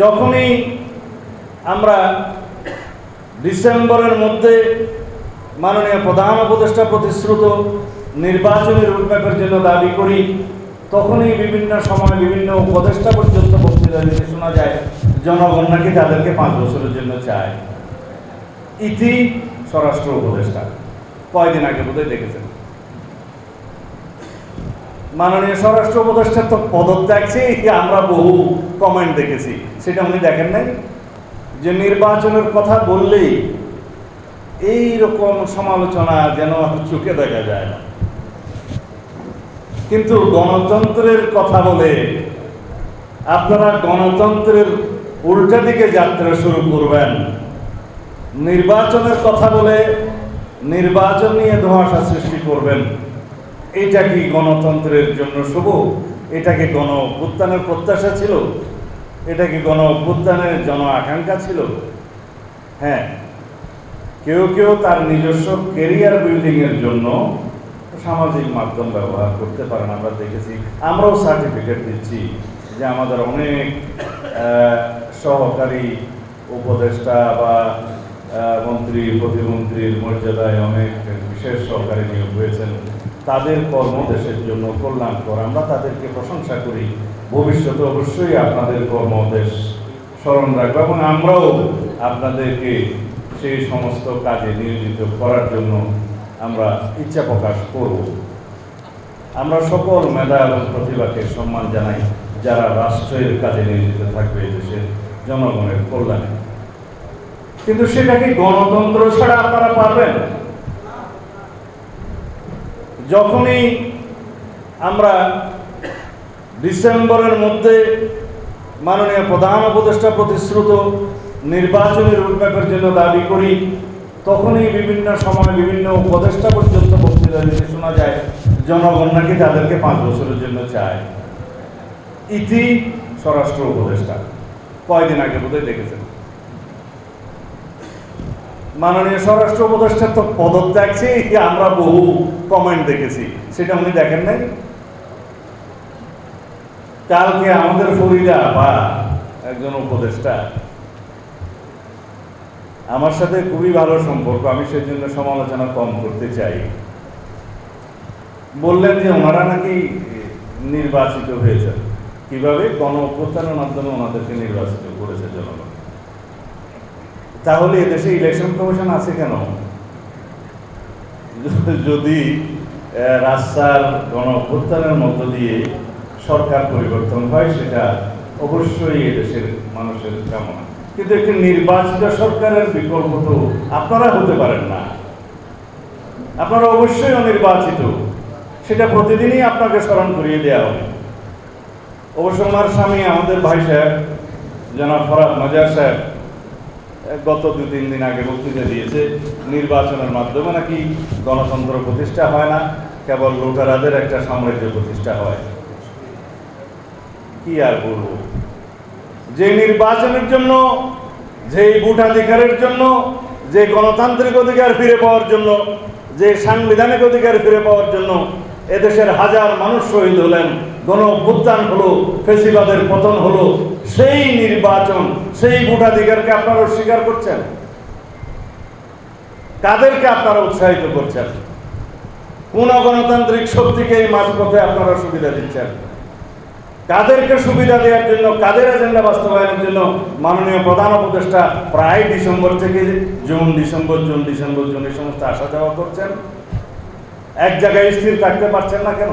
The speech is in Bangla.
যখনই আমরা ডিসেম্বরের মধ্যে মাননীয় প্রধান উপদেষ্টা প্রতিশ্রুত নির্বাচনী রোডম্যাপের জন্য দাবি করি, তখনই বিভিন্ন সময় বিভিন্ন উপদেষ্টা পর্যন্ত বক্তৃতা দিতে শোনা যায়, জনগণ নাকি তাদেরকে পাঁচ বছরের জন্য চায়। ইতি স্বরাষ্ট্র উপদেষ্টা। কয়দিন আগে বোধহয় দেখেছেন? মাননীয় স্বরাষ্ট্র উপদেষ্টা তো পদত্যাগ চেয়ে আমরা বহু কমেন্ট দেখেছি। সেটা উনি দেখেন নাই? যে নির্বাচনের কথা বললেই এই রকম সমালোচনা যেন চোখে দেখা যায় না। কিন্তু গণতন্ত্রের কথা বলে আপনারা গণতন্ত্রের উল্টা দিকে যাত্রা শুরু করবেন। নির্বাচনের কথা বলে নির্বাচন নিয়ে ধোঁয়াশা সৃষ্টি করবেন। এটা কি গণতন্ত্রের জন্য শুভ? এটা কি গণ অভ্যুত্থানের প্রত্যাশা ছিল? এটা কি গণ অভ্যুত্থানের জন আকাঙ্ক্ষা ছিল? হ্যাঁ। কেউ কেউ তার নিজস্ব কেরিয়ার এর জন্য সামাজিক মাধ্যম ব্যবহার করতে পারেন, আমরা দেখেছি। আমরাও সার্টিফিকেট দিচ্ছি যে আমাদের অনেক সহকারী উপদেষ্টা বা মন্ত্রী, প্রতিমন্ত্রীর মর্যাদায় অনেক বিশেষ সহকারী নিয়োগ হয়েছেন। তাদের কর্ম দেশের জন্য কল্যাণকর। আমরা তাদেরকে প্রশংসা করি। ভবিষ্যতে অবশ্যই আপনাদের কর্ম দেশ স্মরণ রাখব এবং আমরাও আপনাদেরকে সেই সমস্ত কাজে নিয়োজিত করার জন্য আমরা ইচ্ছা প্রকাশ করব। আমরা সকল মেধা এবং প্রতিভাকে সম্মান জানাই যারা রাষ্ট্রের কাজে নিয়োজিত থাকবে দেশের জনগণের কল্যাণে। কিন্তু সেটাকে গণতন্ত্র ছাড়া আপনারা পারবেন? যখনই আমরা ডিসেম্বরের মধ্যে মাননীয় প্রধান উপদেষ্টা প্রতিশ্রুত নির্বাচনী রোডম্যাপের জন্য দাবি করি, তখনই বিভিন্ন সময় বিভিন্ন উপদেষ্টা পর্যন্ত বক্তৃতা দিতে শোনা যায়, জনগণ নাকি তাদেরকে পাঁচ বছরের জন্য চায়। ইতি স্বরাষ্ট্র উপদেষ্টা। কয়দিন আগে বোধহয় দেখেছেন? মাননীয় স্বরাষ্ট্র উপদেষ্টা তো পদত্যাগ চেয়ে আমরা বহু কমেন্ট দেখেছি। সেটা উনি দেখেন নাই? কালকে আমাদের ফরিদা বা একজন উপদেষ্টা? আমার সাথে খুবই ভালো সম্পর্ক, আমি সেজন্য সমালোচনা কম করতে চাই। বললেন যে ওনারা নাকি নির্বাচিত হয়েছে কীভাবে? গণ অভ্যুত্থানের মাধ্যমে ওনাদেরকে নির্বাচিত করেছে জনগণ। তাহলে এদেশে ইলেকশন কমিশন আছে কেন? যদি রাস্তার গণ অভ্যুত্থানের মধ্য দিয়ে সরকার পরিবর্তন হয়, সেটা অবশ্যই এদেশের মানুষের কামনা। কিন্তু একটি নির্বাচিত সরকারের বিকল্প তো আপনারা হতে পারেন না। আপনারা অবশ্যই অনির্বাচিত। সেটা প্রতিদিনই আপনাকে স্মরণ করিয়ে দেওয়া হবে। অবশ্য ওনার স্বামী আমাদের ভাই সাহেব, জনাব ফরাদ মাজার সাহেব গত দু তিন দিন আগে বক্তৃতা দিয়েছে, নির্বাচনের মাধ্যমে নাকি গণতন্ত্র প্রতিষ্ঠা হয় না, কেবল লুটারাদের একটা সাম্রাজ্য প্রতিষ্ঠা হয়। কি আর বলব? যে নির্বাচনের জন্য, যে ভোটাধিকারের জন্য, যে গণতান্ত্রিক অধিকার ফিরে পাওয়ার জন্য, যে সাংবিধানিক অধিকার ফিরে পাওয়ার জন্য এদেশের হাজার মানুষ শহীদ হলেন। গণ অভ্যুত্থান হলো, ফেসিবাদের পতন হলো, সেই নির্বাচন, সেই ভোটাধিকারকে আপনারা অস্বীকার করছেন? কাদেরকে আপনারা উৎসাহিত করছেন? কোন গণতান্ত্রিক শক্তিকে এই মাঝপথে আপনারা সুবিধা দিচ্ছেন? কাদেরকে সুবিধা দেওয়ার জন্য, কাদের এজেন্ডা বাস্তবায়নের জন্য মাননীয় প্রধান উপদেষ্টা প্রায় ডিসেম্বর থেকে June, December June December, June এই সমস্ত আসা যাওয়া করছেন? এক জায়গায় স্থির থাকতে পারছেন না কেন?